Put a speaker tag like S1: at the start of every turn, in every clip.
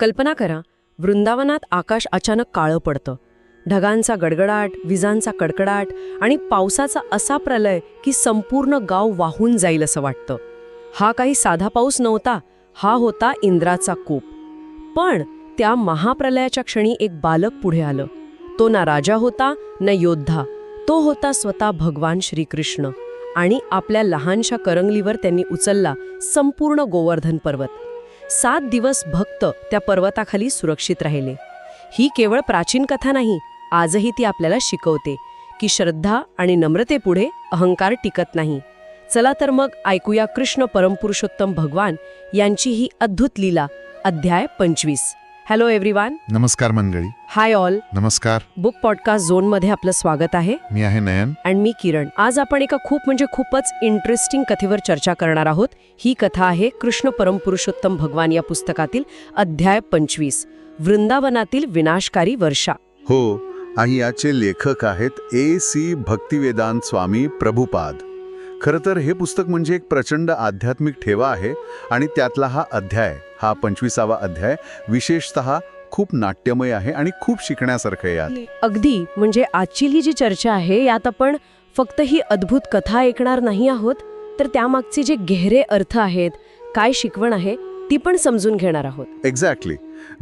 S1: कल्पना करा वृंदावनात आकाश अचानक काळं पडतं. ढगांचा गडगडाट विजांचा कडकडाट आणि पावसाचा असा प्रलय की संपूर्ण गाव वाहून जाईल असं वाटतं. हा काही साधा पाऊस नव्हता हा होता इंद्राचा कोप. पण त्या महाप्रलयाच्या क्षणी एक बालक पुढे आलं. तो ना राजा होता ना योद्धा. तो होता स्वतः भगवान श्रीकृष्ण आणि आपल्या लहानशा करंगलीवर त्यांनी उचलला संपूर्ण गोवर्धन पर्वत. सात दिवस भक्त त्या पर्वताखाली सुरक्षित राहिले. ही केवळ प्राचीन कथा नाही आजही ती आपल्याला शिकवते की श्रद्धा आणि नम्रतेपुढे अहंकार टिकत नाही. चला तर मग ऐकूया कृष्ण परमपुरुषोत्तम भगवान यांची ही अद्भुत लीला अध्याय पंचवीस. हॅलो एव्हरीवान
S2: नमस्कार मंडळी.
S1: हाय ऑल
S2: नमस्कार.
S1: बुक पॉडकास्ट झोनमध्ये आपलं स्वागत आहे.
S2: मी आहे नयन.
S1: आणि मी किरण. आज आपण एका खूप म्हणजे खूपच इंटरेस्टिंग कथेवर चर्चा करणार आहोत. ही कथा आहे कृष्ण परमपुरुषोत्तम भगवान या पुस्तकातील अध्याय पंचवीस. वृंदावनातील विनाशकारी वर्षा.
S3: हो आणि याचे लेखक आहेत ए सी भक्तिवेदांत स्वामी प्रभुपाद. खरं तर हे पुस्तक म्हणजे एक प्रचंड आध्यात्मिक ठेवा आहे आणि त्यातला हा अध्याय. हा पंचवीसावा अध्याय विशेषत खूप नाट्यमय आहे आणि खूप शिकण्यासारखं आहे यात.
S1: अगदी म्हणजे आजची ही जी चर्चा आहे यात आपण फक्त ही अद्भुत कथा ऐकणार नाही आहोत तर त्यामागचे जे गहरे अर्थ आहेत काय शिकवण आहे ती पण समजून घेणार आहोत.
S3: एक्झॅक्टली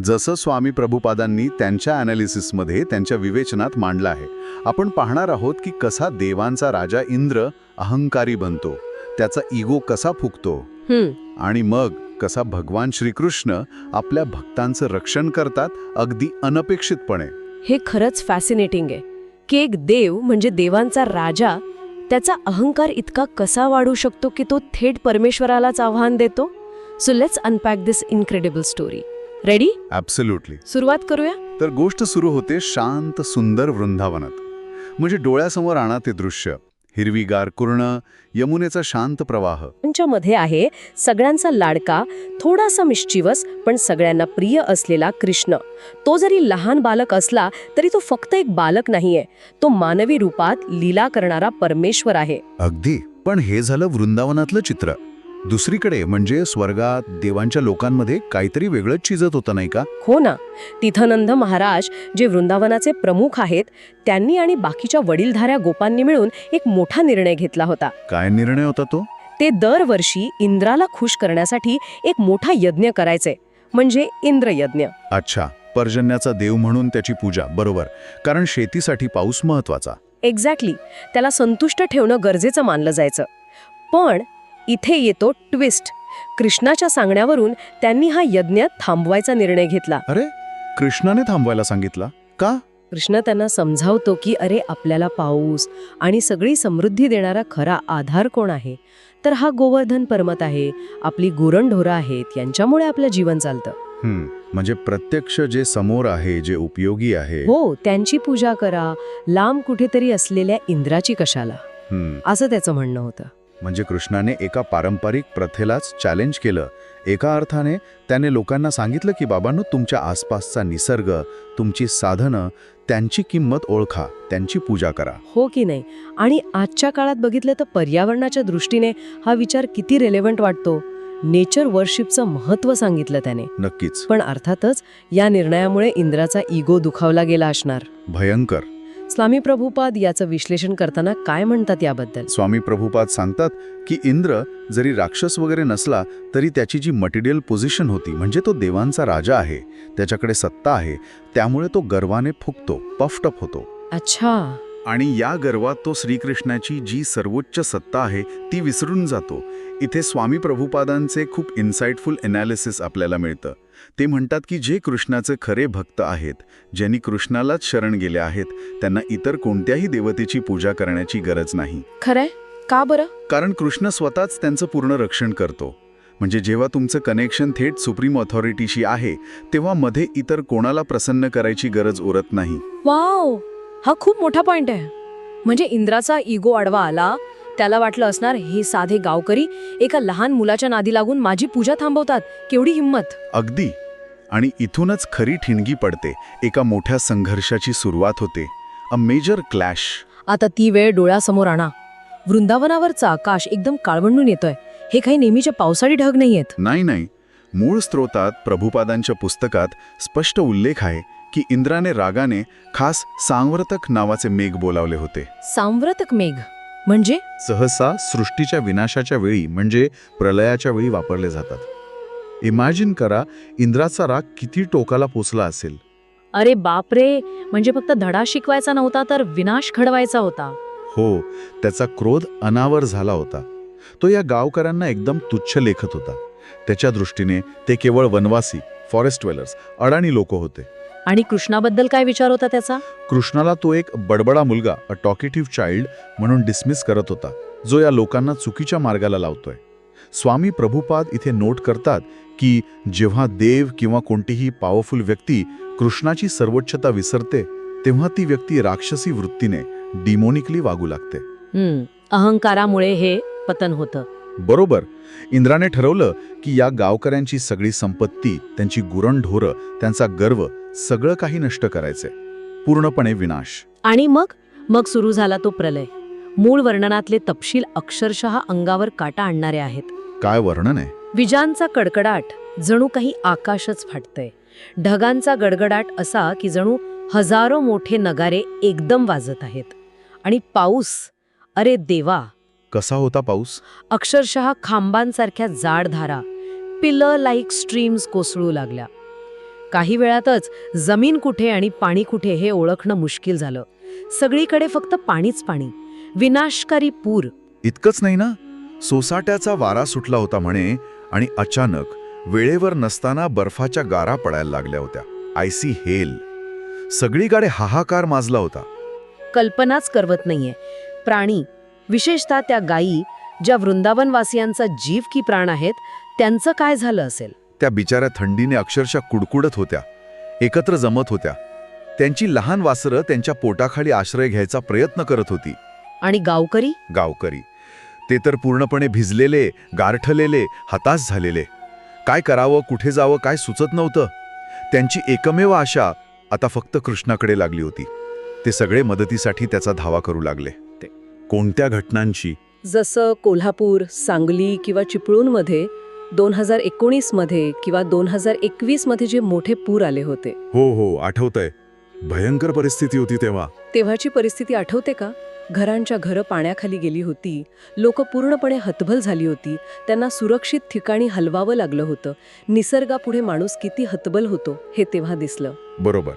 S3: जसं स्वामी प्रभुपादांनी त्यांच्या ॲनालिसिसमध्ये त्यांच्या विवेचनात मांडलं आहे आपण पाहणार आहोत की कसा देवांचा राजा इंद्र अहंकारी बनतो त्याचा इगो कसा फुकतो आणि मग कसा भगवान श्रीकृष्ण आपल्या भक्तांचं रक्षण करतात अगदी अनपेक्षितपणे.
S1: हे खरंच फॅसिनेटिंग आहे. की एक देव म्हणजे देवांचा राजा त्याचा अहंकार इतका कसा वाढू शकतो की तो थेट परमेश्वरालाच आव्हान देतो? So let's unpack this incredible story ready
S3: absolutely
S1: सुरुवात करूया?
S3: तर गोष्ट सुरू होते शांत सुंदर वृंदावनात. म्हणजे डोळ्यासमोर आणा ते दृश्य. हिरवीगार कुर्ण यमुनेचा शांत प्रवाह.
S1: मध्ये आहे सगळ्यांचा लाडका थोडासा मिश्चिवस पण सगळ्यांना प्रिय असलेला कृष्ण. तो जरी लहान बालक असला तरी तो फक्त एक बालक नाहीये. तो मानवी रूपात लीला करणारा परमेश्वर आहे.
S3: अगदी. पण हे झालं वृंदावनातलं चित्र. दुसरीकडे म्हणजे स्वर्गात देवांच्या लोकांमध्ये काहीतरी वेगळंच चिजत होतं नाही का?
S1: हो ना. तिथानंद महाराज जे वृंदावनाचे प्रमुख आहेत त्यांनी आणि बाकीच्या वडीलधाऱ्या गोपांनी मिळून एक मोठा निर्णय घेतला होता.
S3: काय निर्णय होता तो?
S1: ते दरवर्षी इंद्राला खुश करण्यासाठी एक मोठा यज्ञ करायचे म्हणजे इंद्रयज्ञ.
S3: अच्छा पर्जन्याचा देव म्हणून त्याची पूजा बरोबर. कारण शेतीसाठी पाऊस महत्त्वाचा.
S1: एक्झॅक्टली त्याला संतुष्ट ठेवणं गरजेचं मानलं जायचं. पण इथे येतो ट्विस्ट कृष्णाच्या सांगण्यावरून त्यांनी हा यज्ञ थांबवायचा निर्णय घेतला.
S3: अरे कृष्णाने थांबवायला सांगितला? का?
S1: कृष्ण त्यांना समजावतो की अरे आपल्याला पाऊस आणि सगळी समृद्धी देणारा खरा आधार कोण आहे? तर हा गोवर्धन पर्वत आहे. आपली गुरणढोरं आहेत. यांच्यामुळे आपलं जीवन चालतं.
S3: म्हणजे प्रत्यक्ष जे समोर आहे जे उपयोगी आहे.
S1: हो त्यांची पूजा करा. लांब कुठेतरी असलेल्या इंद्राची कशाला. असं त्याचं म्हणणं होतं.
S3: म्हणजे कृष्णाने एका पारंपरिक प्रथेलाच चॅलेंज केलं. एका अर्थाने त्याने लोकांना सांगितलं की बाबांनो तुमच्या आसपासचा निसर्ग तुमची साधनं त्यांची किंमत ओळखा त्यांची पूजा करा.
S1: हो की नाही? आणि आजच्या काळात बघितलं तर पर्यावरणाच्या दृष्टीने हा विचार किती रेलेव्हंट वाटतो? नेचर वर्शिपचं महत्त्व सांगितलं त्याने.
S3: नक्कीच.
S1: पण अर्थातच या निर्णयामुळे इंद्राचा इगो दुखावला गेला असणार.
S3: भयंकर.
S1: स्वामी प्रभुपाद याचं विश्लेषण करताना काय म्हणतात याबद्दल?
S3: स्वामी प्रभुपाद सांगतात की इंद्र जरी राक्षस वगैरे नसला तरी त्याची जी मटेरियल पोझिशन होती म्हणजे तो देवांचा राजा आहे त्याच्याकडे सत्ता आहे त्यामुळे तो गर्वाने फुकतो पफटप होतो.
S1: अच्छा.
S3: आणि या गर्वात तो श्रीकृष्णाची जी सर्वोच्च सत्ता आहे ती विसरून जातो. इथे स्वामी प्रभुपादांचे खूप इन्साइटफुल एनालिसिस आपल्याला मिळतं. ते म्हणतात की जे कृष्णाचे खरे भक्त आहेत ज्यांनी कृष्णालाच शरण गेले आहेत त्यांना इतर कोणत्याही देवतेची पूजा करण्याची गरज नाही.
S1: खरंय? का बरं?
S3: कारण कृष्ण स्वतःच त्यांचं पूर्ण रक्षण करतो. म्हणजे जेव्हा तुमचं कनेक्शन थेट सुप्रीम ऑथॉरिटीशी आहे तेव्हा मध्ये इतर कोणाला प्रसन्न करायची गरज उरत नाही.
S1: वाव! हा खूप मोठा पॉइंट आहे. म्हणजे इंद्राचा इगो आडवा आला त्याला वाटलं असणार हे साधे गावकरी एका लहान मुलाच्या नादी लागून माझी पूजा थांबवतात. केवढी हिंमत.
S3: अगदी. आणि इथूनच खरी ठिणगी पडते. एका मोठ्या संघर्षाची सुरुवात होते. A major clash.
S1: आता ती वेळ डोळ्यासमोर आणा. वृंदावनावरचं आकाश एकदम काळवंडून येतोय. हे काही नेहमीचे पावसाळी ढग नाहीयेत.
S3: नाही नाही. मूळ स्त्रोतात प्रभुपादांच्या पुस्तकात स्पष्ट उल्लेख आहे की इंद्राने रागाने खास सांवर्तक नावाचे मेघ बोलावले होते.
S1: सांव्रतक मेघ? म्हणजे?
S3: सहसा सृष्टीच्या विनाशाच्या वेळी म्हणजे प्रलयाच्या वेळी वापरले जातात. इमॅजिन करा इंद्राचा राग किती टोकाला पोचला असेल.
S2: अरे बापरे! म्हणजे फक्त धडा शिकवायचा नव्हता तर विनाश घडवायचा होता.
S3: हो त्याचा क्रोध अनावर झाला होता. तो या गावकऱ्यांना एकदम तुच्छ लेखत होता. त्याच्या दृष्टीने ते केवळ वनवासी फॉरेस्ट वेलर्स अडाणी लोक होते.
S2: आणि कृष्णाबद्दल काय विचार होता त्याचा?
S3: कृष्णाला तो एक बडबडा मुलगा अ टॉकेटिव्ह चाइल्ड म्हणून डिसमिस करत होता जो या लोकांना चुकीच्या मार्गाला लावतोय. स्वामी प्रभुपाद इथे नोट करतात की जेव्हा देव किंवा कोणतीही पॉवरफुल व्यक्ती कृष्णाची सर्वोच्चता विसरते तेव्हा ती व्यक्ती राक्षसी वृत्तीने डिमोनिकली वागू लागते.
S2: अहंकारामुळे हे पतन होतं.
S3: बरोबर. इंद्राने ठरवलं की या गावकऱ्यांची सगळी संपत्ती त्यांची गुरणढोरं त्यांचा गर्व सगळं काही नष्ट करायचे पूर्णपणे विनाश.
S2: आणि मग? मग सुरू झाला तो प्रलय. मूळ वर्णनातले तपशील अक्षरशः अंगावर काटा आणणारे आहेत.
S3: काय वर्णन आहे?
S1: विजांचा कडकडाट जणू काही आकाशच फाटतंय. ढगांचा गडगडाट असा की जणू हजारो मोठे नगारे एकदम वाजत आहेत. आणि पाऊस? अरे देवा!
S3: कसा होता पाऊस?
S1: अक्षरशः खांबांसारख्या जाड धारा पिलं लाईक स्ट्रीम्स कोसळू लागल्या. काही वेळातच जमीन कुठे आणि पाणी कुठे हे ओळखणं मुश्किल झालं. सगळीकडे फक्त पाणीच पाणी. विनाशकारी पूर.
S3: इतकंच नाही ना? सोसाट्याचा वारा सुटला होता म्हणे आणि अचानक वेळेवर नसताना बर्फाच्या गारा पडायला लागल्या होत्या. Ice hail. सगळीकडे हाहाकार माजला होता.
S1: कल्पनाच करवत नाहीये. प्राणी विशेषतः त्या गायी ज्या वृंदावनवासियांचा जीव की प्राण आहेत त्यांचं काय झालं असेल?
S3: त्या बिचाऱ्या थंडीने अक्षरशः कुडकुडत होत्या. एकत्र जमत होत्या. त्यांची लहान वासरं त्यांच्या पोटाखाली आश्रय घ्यायचा प्रयत्न करत होती.
S1: आणि गावकरी?
S3: गावकरी. ते तर पूर्णपणे भिजलेले गारठलेले हताश झालेले. काय करावं कुठे जावं काय सुचत नव्हतं. त्यांची एकमेव आशा आता फक्त कृष्णाकडे लागली होती. ते सगळे मदतीसाठी त्याचा धावा करू लागले. कोणत्या घटनांची?
S1: जसं कोल्हापूर सांगली किंवा चिपळूणमध्ये दोन हजार एकोणीसमध्ये किंवा दोन हजार एकवीसमध्ये जे मोठे पूर आले होते.
S3: हो हो आठवतंय. भयंकर परिस्थिती होती तेव्हा.
S1: तेव्हाची परिस्थिती आठवते का? घरांच्या घरं पाण्याखाली गेली होती. लोक पूर्णपणे हतबल झाली होती. त्यांना सुरक्षित ठिकाणी हलवावं लागलं होतं. निसर्गापुढे माणूस किती हतबल होतो हे तेव्हा दिसलं.
S3: बरोबर.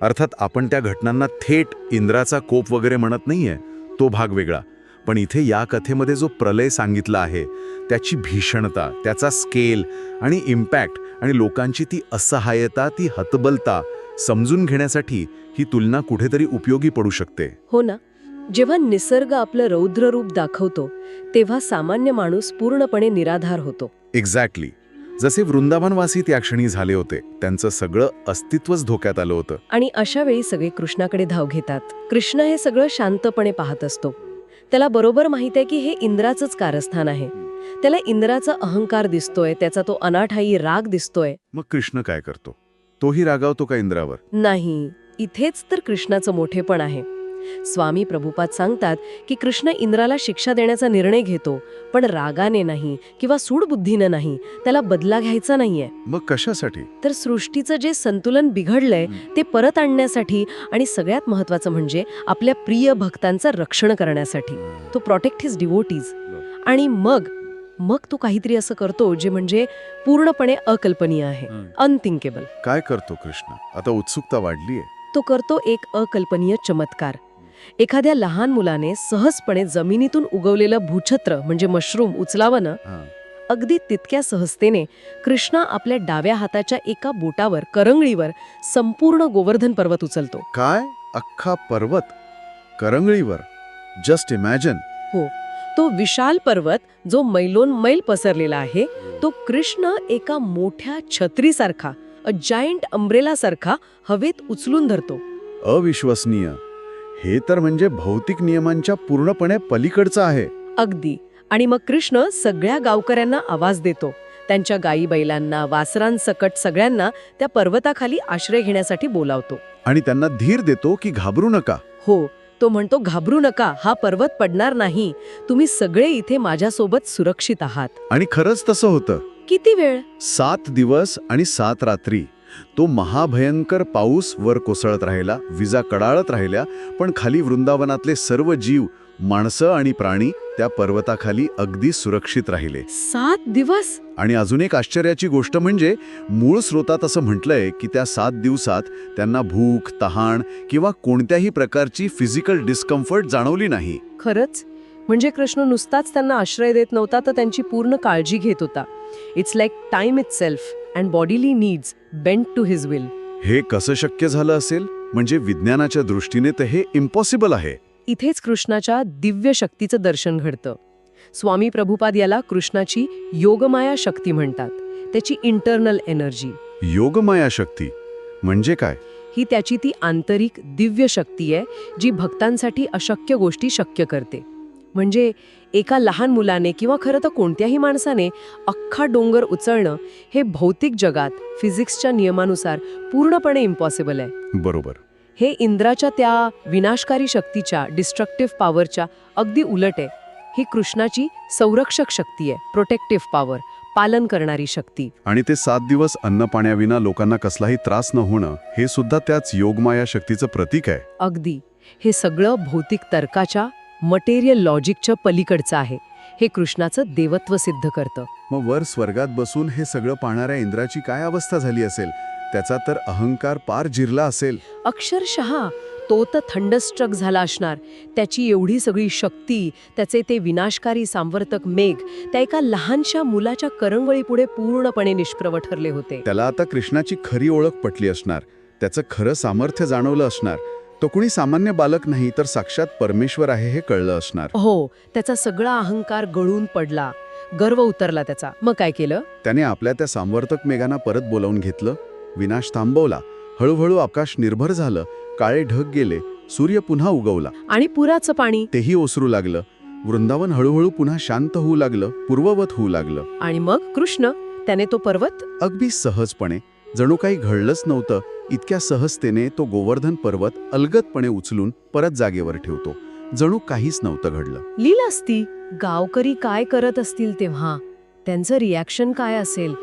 S3: अर्थात आपण त्या घटनांना थेट इंद्राचा कोप वगैरे म्हणत नाहीये. तो भाग वेगळा. पण इथे या कथेमध्ये जो प्रलय सांगितला आहे त्याची भीषणता त्याचा स्केल आणि इम्पॅक्ट आणि लोकांची ती असहाय्यता ती हतबलता समजून घेण्यासाठी ही तुलना कुठेतरी उपयोगी पडू शकते.
S1: हो ना. जेव्हा निसर्ग आपलं रौद्र रूप दाखवतो तेव्हा सामान्य माणूस पूर्णपणे निराधार होतो.
S3: एक्झॅक्टली जसे वृंदावनवासी त्या क्षणी झाले होते त्यांचं सगळं अस्तित्वच धोक्यात आलं होतं.
S1: आणि अशा वेळी सगळे कृष्णाकडे धाव घेतात. कृष्ण हे सगळं शांतपणे पाहत असतो. त्याला बरोबर माहीत आहे की हे इंद्राचंच कारस्थान आहे. त्याला इंद्राचा अहंकार दिसतोय त्याचा तो अनाठाई राग दिसतोय.
S3: मग कृष्ण काय करतो? तोही रागावतो का इंद्रावर?
S1: नाही इथेच तर कृष्णाचं मोठेपण आहे. स्वामी प्रभुपाद सांगतात की कृष्ण इंद्राला शिक्षा देण्याचा निर्णय घेतो पण रागाने नाही किंवा सूडबुद्धीनं नाही त्याला बदला घ्यायचा नाहीये.
S3: मग कशासाठी?
S1: तर सृष्टीचं जे संतुलन बिघडलंय ते परत आणण्यासाठी आणि सगळ्यात महत्वाचं म्हणजे आपल्या प्रिय भक्तांचं रक्षण करण्यासाठी. तो प्रोटेक्ट हिज डिवोटीज आणि मग मग तो काहीतरी असं करतो जे म्हणजे पूर्णपणे अकल्पनीय आहे अनथिंकेबल
S3: काय करतो कृष्ण? आता उत्सुकता वाढलीये.
S1: तो करतो एक अकल्पनीय चमत्कार. एखाद्या लहान मुलाने सहजपणे जमिनीतून उगवलेलं भूछत्र म्हणजे मशरूम उचलावं ना अगदी तितक्या सहजतेने कृष्ण आपल्या डाव्या हाताच्या एका बोटावर करंगळीवर संपूर्ण गोवर्धन पर्वत उचलतो.
S3: काय? अख्खा पर्वत करंगळीवर? जस्ट इमॅजिन
S1: तो विशाल पर्वत जो मैलोन मैल पसरलेला आहे तो कृष्ण एका मोठ्या छत्रीसारखा अ जायंट अम्ब्रेलासारखा हवेत उचलून धरतो.
S3: अविश्वसनीय. हे तर म्हणजे भौतिक नियमांच्या पूर्णपणे पलीकडचं आहे.
S1: अगदी. आणि मग कृष्ण सगळ्या गावकऱ्यांना आवाज देतो. त्यांच्या गाई बैलांना वासरांसकट सगळ्यांना त्या पर्वताखाली आश्रय घेण्यासाठी बोलावतो.
S3: आणि त्यांना धीर देतो की घाबरू नका.
S1: हो तो म्हणतो घाबरू नका हा पर्वत पडणार नाही. तुम्ही सगळे इथे माझ्यासोबत सुरक्षित आहात.
S3: आणि खरंच तसं होतं.
S2: किती वेळ?
S3: सात दिवस आणि सात रात्री. तो महाभयंकर पाऊस वर कोसळत राहिला विजा कडाळत राहिल्या पण खाली वृंदावनातले सर्व जीव माणसं आणि प्राणी त्या पर्वताखाली अगदी सुरक्षित राहिले.
S2: सात दिवस?
S3: आणि अजून एक आश्चर्याची गोष्ट म्हणजे मूळ स्रोतात असं म्हटलंय की त्या सात दिवसात त्यांना भूक तहान किंवा कोणत्याही प्रकारची फिजिकल डिस्कम्फर्ट जाणवली नाही.
S1: खरंच? म्हणजे कृष्ण नुसताच त्यांना आश्रय देत नव्हता तर त्यांची पूर्ण काळजी घेत होता. It's like time itself and bodily needs bend to his will
S3: हे कसं शक्य झालं असेल? म्हणजे विज्ञानाच्या दृष्टीने तर हे इम्पॉसिबल आहे.
S1: इथेच कृष्णाच्या दिव्य शक्तीचं दर्शन घडतं. स्वामी प्रभुपाद याला कृष्णाची योगमाया शक्ती म्हणतात. त्याची इंटरनल एनर्जी
S3: योगमाया शक्ती? म्हणजे काय?
S1: ही त्याची ती आंतरिक दिव्य शक्ती आहे जी भक्तांसाठी अशक्य गोष्टी शक्य करते. म्हणजे एका लहान मुलाने किंवा खरं तर कोणत्याही माणसाने अख्खा डोंगर उचलणं हे भौतिक जगात फिजिक्सच्या नियमानुसार पूर्णपणे इम्पॉसिबल आहे.
S3: बरोबर.
S1: हे इंद्राच्या त्या विनाशकारी शक्तीच्या डिस्ट्रक्टिव्ह पॉवरच्या अगदी उलट आहे. ही कृष्णाची संरक्षक शक्ती आहे प्रोटेक्टिव्ह पॉवर पालन करणारी शक्ती.
S3: आणि ते सात दिवस अन्न पाण्याविना लोकांना कसलाही त्रास न होणं हे सुद्धा त्याच योगमाया शक्तीचं प्रतीक आहे.
S1: अगदी. हे सगळं भौतिक तर्काच्या मटेरियल लॉजिकच्या पलीकडचं आहे. हे कृष्णाचं देवत्व सिद्ध करतं.
S3: मग वर स्वर्गात बसून हे सगळं पाहणाऱ्या इंद्राची काय अवस्था झाली असेल? त्याचा तर अहंकार पार जिरला असेल.
S1: अक्षरशः तो तर थंडस्ट्रक झाला असणार. त्याची एवढी सगळी शक्ती त्याचे ते विनाशकारी सांवर्तक मेघ त्या एका लहानशा मुलाच्या करंगळीपुढे पूर्णपणे निष्प्रभ ठरले होते.
S3: त्याला आता कृष्णाची खरी ओळख पटली असणार. त्याचं खरं सामर्थ्य जाणवलं असणार. तो कुणी सामान्य बालक नाही तर साक्षात परमेश्वर आहे हे कळलं असणार.
S1: हो त्याचा सगळा अहंकार गळून पडला. गर्व उतरला त्याचा. मग काय केलं?
S3: त्याने आपल्या त्या सांवर्तक मेघांना परत बोलावून घेतलं विनाश थांबवला हळूहळू आकाश निर्भर झालं काळे ढग गेले सूर्य पुन्हा उगवला.
S1: आणि पुराचं पाणी?
S3: तेही ओसरू लागलं. वृंदावन हळूहळू पुन्हा शांत होऊ लागलं पूर्ववत होऊ लागलं.
S1: आणि मग कृष्ण त्याने तो पर्वत?
S3: अगदी सहजपणे. जणू काही घडलंच नव्हतं इतक्या सहजतेने तो गोवर्धन पर्वत अलगदपणे उचलून परत जागेवर ठेवतो. जणू काहीच नव्हतं घडलं.
S1: लीला असती गावकरी काय करत असतील तेव्हा? त्यांचं रिॲक्शन काय असेल?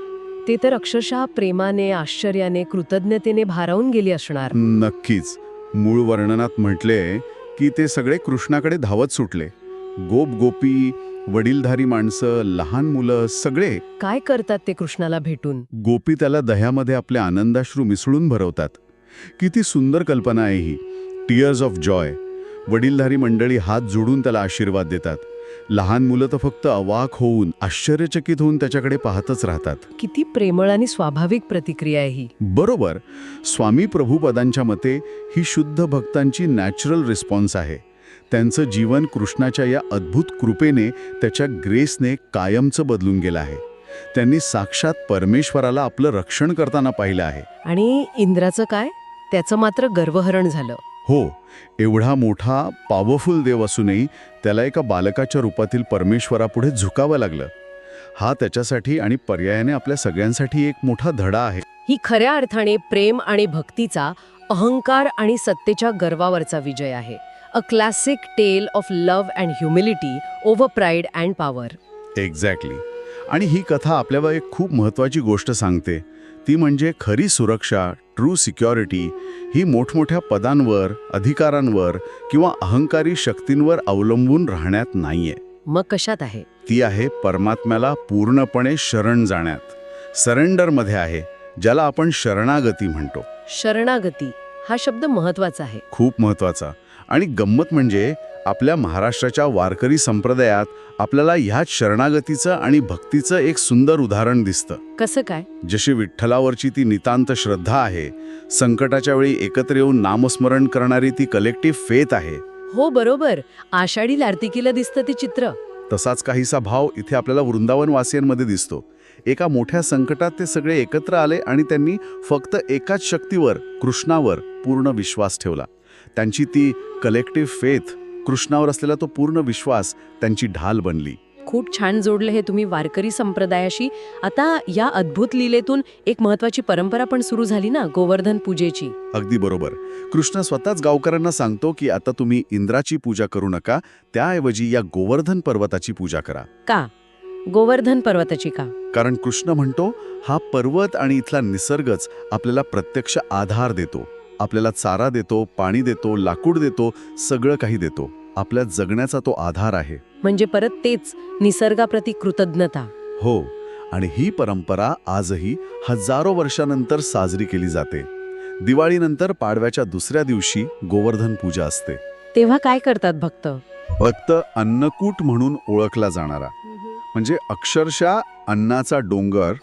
S1: ते तर अक्षरशः प्रेमाने आश्चर्याने कृतज्ञतेने भारावून गेली असणार.
S3: नक्कीच. मूळ वर्णनात म्हटले की ते सगळे कृष्णाकडे धावत सुटले. गोप गोपी वडीलधारी माणसं लहान मुलं सगळे
S1: काय करतात ते कृष्णाला भेटून?
S3: गोपी त्याला दह्यामध्ये आपले आनंदाश्रू मिसळून भरवतात. किती सुंदर कल्पना आहे ही. टीयर्स ऑफ जॉय वडीलधारी मंडळी हात जोडून त्याला आशीर्वाद देतात. लहान मुलं तर फक्त अवाक होऊन आश्चर्यचकित होऊन त्याच्याकडे पाहतच राहतात.
S1: किती प्रेमळ आणि स्वाभाविक प्रतिक्रिया आहे ही.
S3: बरोबर. स्वामी प्रभुपदांच्या मते ही शुद्ध भक्तांची नॅचरल रिस्पॉन्स आहे. त्यांचं जीवन कृष्णाच्या या अद्भुत कृपेने त्याच्या ग्रेसने कायमचं बदलून गेलं आहे. त्यांनी साक्षात परमेश्वराला आपलं रक्षण करताना पाहिलं आहे.
S1: आणि इंद्राचं काय? त्याचं मात्र गर्वहरण झालं.
S3: हो एवढा मोठा पॉवरफुल देव असूनही त्याला एका बालकाच्या रूपातील परमेश्वरापुढे झुकावं लागलं. हा त्याच्यासाठी आणि पर्यायाने आपल्या सगळ्यांसाठी एक मोठा धडा आहे.
S1: ही खऱ्या अर्थाने प्रेम आणि भक्तीचा अहंकार आणि सत्तेच्या गर्वावरचा विजय आहे. A classic tale of love and humility over pride and power
S3: exactly आणि ही कथा आपल्याला एक खूप महत्त्वाची गोष्ट सांगते. ती म्हणजे खरी सुरक्षा ट्रू सिक्युरिटी ही मोठमोठ्या पदांवर अधिकारांवर किंवा अहंकारी शक्तींवर अवलंबून राहण्यात नाहीये.
S1: मग कशात आहे?
S3: ती आहे परमात्म्याला पूर्णपणे शरण जाण्यात. सरेंडरमध्ये आहे ज्याला आपण शरणागती म्हणतो.
S1: शरणागती हा शब्द महत्त्वाचा आहे.
S3: खूप महत्त्वाचा आणि गंमत म्हणजे आपल्या महाराष्ट्राच्या वारकरी संप्रदायात आपल्याला ह्याच शरणागतीचं आणि भक्तीचं एक सुंदर उदाहरण दिसतं.
S1: कसं काय?
S3: जशी विठ्ठलावरची ती नितांत श्रद्धा आहे संकटाच्या वेळी एकत्र येऊन नामस्मरण करणारी ती कलेक्टिव्ह फेथ आहे.
S1: हो बरोबर. आषाढी लार्तिकीला दिसतं ते चित्र.
S3: तसाच काहीसा भाव इथे आपल्याला वृंदावन वासियांमध्ये दिसतो. एका मोठ्या संकटात ते सगळे एकत्र आले आणि त्यांनी फक्त एकाच शक्तीवर कृष्णावर पूर्ण विश्वास ठेवला. त्यांची ती कलेक्टिव्ह फेथ कृष्णावर असलेला तो पूर्ण विश्वास त्यांची ढाल बनली.
S1: खूप छान जोडलं हे तुम्ही वारकरी संप्रदायाशी. आता या अद्भुत लीलेतून एक महत्वाची परंपरा पण सुरू झाली ना गोवर्धन पूजेची.
S3: अगदी बरोबर. कृष्ण स्वतःच गावकऱ्यांना सांगतो की आता तुम्ही इंद्राची पूजा करू नका त्याऐवजी या गोवर्धन पर्वताची पूजा करा.
S1: का? गोवर्धन पर्वताची का?
S3: कारण कृष्ण म्हणतो हा पर्वत आणि इथला निसर्गच आपल्याला प्रत्यक्ष आधार देतो. आपल्याला चारा देतो पाणी देतो लाकूड देतो सगळं काही देतो. आपल्या जगण्याचा तो आधार आहे.
S1: म्हणजे परत तेच निसर्गाप्रती कृतज्ञता.
S3: हो आणि ही परंपरा आजही हजारो वर्षानंतर साजरी केली जाते. दिवाळीनंतर पाडव्याच्या दुसऱ्या दिवशी गोवर्धन पूजा असते.
S1: तेव्हा काय करतात भक्त?
S3: फक्त अन्नकूट म्हणून ओळखला जाणारा. म्हणजे अक्षरशः अन्नाचा डोंगर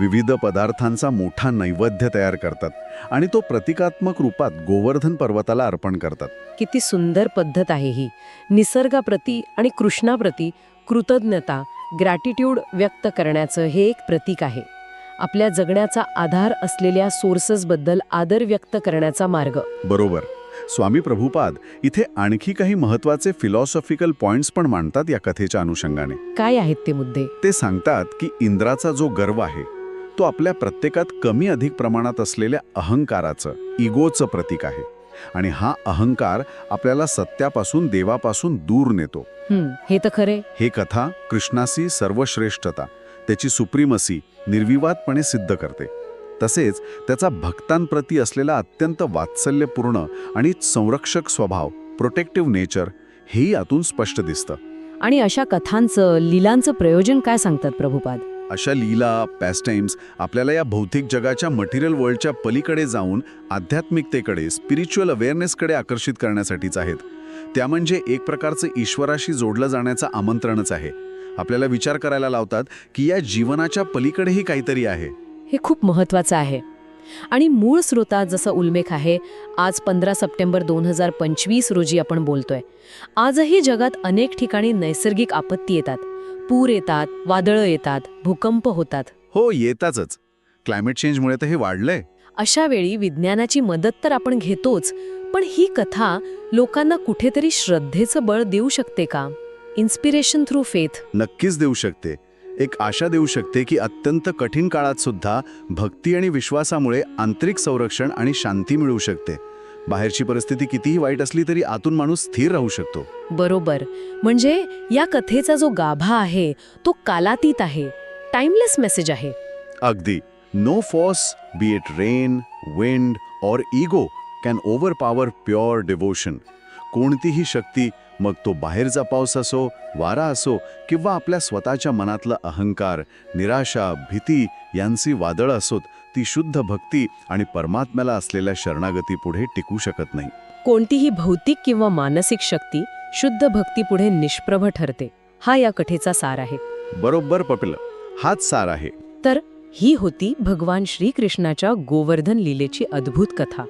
S3: विविध पदार्थांचा मोठा नैवेद्य तयार करतात आणि तो प्रतिकात्मक रूपात गोवर्धन पर्वताला अर्पण करतात.
S1: किती सुंदर पद्धत आहे ही. निसर्गाप्रती आणि कृष्णाप्रती कृतज्ञता ग्रॅटिट्यूड व्यक्त करण्याचं हे एक प्रतीक आहे. आपल्या जगण्याचा आधार असलेल्या सोर्सेसबद्दल आदर व्यक्त करण्याचा मार्ग.
S3: बरोबर. स्वामी प्रभुपाद इथे आणखी काही महत्त्वाचे फिलॉसॉफिकल पॉइंट्स पण मांडतात या कथेच्या अनुषंगाने.
S1: काय आहेत ते मुद्दे?
S3: ते सांगतात की इंद्राचा जो गर्व आहे तो आपल्या प्रत्येकात कमी अधिक प्रमाणात असलेल्या अहंकाराचं इगोचं प्रतीक आहे. आणि हा अहंकार आपल्याला सत्यापासून देवापासून दूर नेतो.
S1: हं, तर खरे
S3: हे कथा कृष्णासी सर्वश्रेष्ठता त्याची सुप्रीमसी निर्विवादपणे सिद्ध करते. तसेच त्याचा भक्तांप्रती असलेला अत्यंत वात्सल्यपूर्ण आणि संरक्षक स्वभाव प्रोटेक्टिव्ह नेचर हेही यातून स्पष्ट दिसतं.
S1: आणि अशा कथांचं लीलांचं प्रयोजन काय सांगतात प्रभुपाद?
S3: अशा लीला पॅस्टाईम्स आपल्याला या भौतिक जगाच्या मटेरियल वर्ल्डच्या पलीकडे जाऊन आध्यात्मिकतेकडे स्पिरिच्युअल अवेअरनेसकडे आकर्षित करण्यासाठीच आहेत. त्या म्हणजे एक प्रकारचं ईश्वराशी जोडलं जाण्याचं आमंत्रणच आहे. आपल्याला विचार करायला लावतात की या जीवनाच्या पलीकडेही काहीतरी आहे.
S1: हे खूप महत्वाचं आहे. आणि मूळ स्रोतात जसा उल्लेख आहे आज पंधरा सप्टेंबर दोन हजार पंचवीस रोजी आपण बोलतोय. आजही जगात अनेक ठिकाणी नैसर्गिक आपत्ती येतात. पूर येतात वादळं येतात भूकंप होतात.
S3: हो येताच क्लायमेट चेंजमुळे तर हे वाढलंय.
S1: अशा वेळी विज्ञानाची मदत तर आपण घेतोच पण ही कथा लोकांना कुठेतरी श्रद्धेचं बळ देऊ शकते का? इन्स्पिरेशन थ्रू फेथ
S3: नक्कीच देऊ शकते. एक आशा देऊ शकते की अत्यंत कठीण काळात सुद्धा भक्ती आणि विश्वासामुळे आंतरिक संरक्षण आणि शांती मिळू शकते. बाहेरची परिस्थिती कितीही वाईट असली तरी आतून माणूस स्थिर राहू शकतो.
S1: बरोबर. म्हणजे या कथेचा जो गाभा आहे तो कालातीत आहे. टाइमलेस मेसेज आहे.
S3: अगदी. No force be it rain wind or ego can overpower pure devotion कोणतीही शक्ती मग तो बाहेरचा पाऊस असो वारा असो किंवा आपल्या स्वतःच्या मनातला अहंकार निराशा भीती यांची वादळं असोत ती शुद्ध भक्ती आणि परमात्म्याला असलेल्या शरणागतीपुढे टिकू शकत नाही.
S1: कोणतीही भौतिक किंवा मानसिक शक्ती शुद्ध भक्तीपुढे निष्प्रभ ठरते. हा या कथेचा सार आहे.
S3: बरोबर पपिलं. हाच सार आहे.
S1: तर ही होती भगवान श्रीकृष्णाच्या गोवर्धन लीलेची अद्भुत कथा.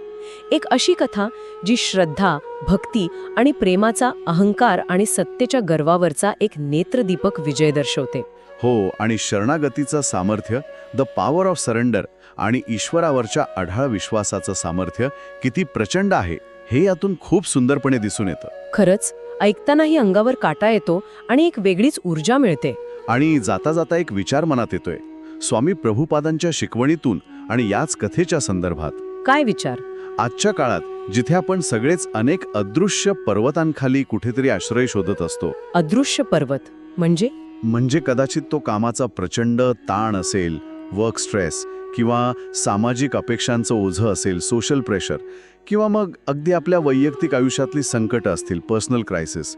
S1: एक अशी कथा जी श्रद्धा भक्ती आणि प्रेमाचा अहंकार आणि सत्तेच्या गर्वावरचा एक नेत्रदीपक विजय दर्शवते.
S3: हो आणि शरणागतीचं सामर्थ्य द पॉवर ऑफ सरेंडर आणि ईश्वरावरच्या अढाळ विश्वासाचं सामर्थ्य किती प्रचंड आहे हे यातून खूप सुंदरपणे दिसून येतं.
S1: खरंच ऐकतानाही अंगावर काटा येतो आणि एक वेगळीच ऊर्जा मिळते.
S3: आणि जाता जाता एक विचार मनात येतोय स्वामी प्रभुपादांच्या शिकवणीतून आणि याच कथेच्या संदर्भात.
S1: काय विचार?
S3: आजच्या काळात जिथे आपण सगळेच अनेक अदृश्य पर्वतांखाली कुठेतरी आश्रय शोधत असतो.
S1: अदृश्य पर्वत म्हणजे?
S3: म्हणजे कदाचित तो कामाचा प्रचंड ताण असेल वर्क स्ट्रेस किंवा सामाजिक अपेक्षांचं ओझं असेल सोशल प्रेशर किंवा मग अगदी आपल्या वैयक्तिक आयुष्यातली संकटं असतील पर्सनल क्रायसिस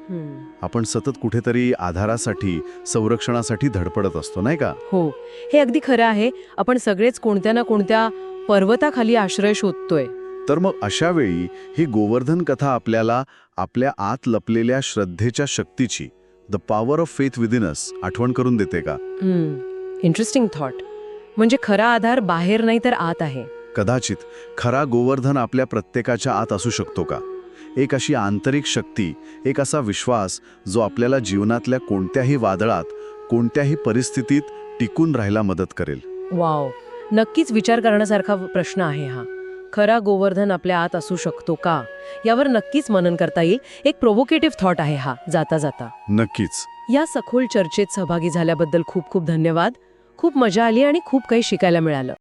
S3: आपण सतत कुठेतरी आधारासाठी संरक्षणासाठी धडपडत असतो नाही का?
S1: हो. हे अगदी खरं आहे. आपण सगळेच कोणत्या ना कोणत्या पर्वताखाली आश्रय शोधतोय.
S3: तर मग अशा वेळी ही गोवर्धन कथा आपल्याला आपल्या आत लपलेल्या श्रद्धेच्या शक्तीची the power of faith within us आठवण करून देते का?
S1: इंटरेस्टिंग थॉट म्हणजे खरा आधार बाहेर नाही तर आत आहे.
S3: कदाचित खरा गोवर्धन आपल्या प्रत्येकाच्या आत असू शकतो का? एक अशी आंतरिक शक्ती एक असा विश्वास जो आपल्याला जीवनातल्या कोणत्याही वादळात कोणत्याही परिस्थितीत टिकून राहायला मदत करेल.
S1: वाव! नक्कीच विचार करण्यासारखा प्रश्न आहे हा. खरा गोवर्धन आपल्या आत असू शकतो का? यावर नक्कीच मनन करता येईल. एक प्रोव्होकेटिव्ह थॉट आहे हा जाता जाता.
S3: नक्कीच.
S1: या सखोल चर्चेत सहभागी झाल्याबद्दल खूप खूप धन्यवाद. खूप मजा आली आणि खूप काही शिकायला मिळालं.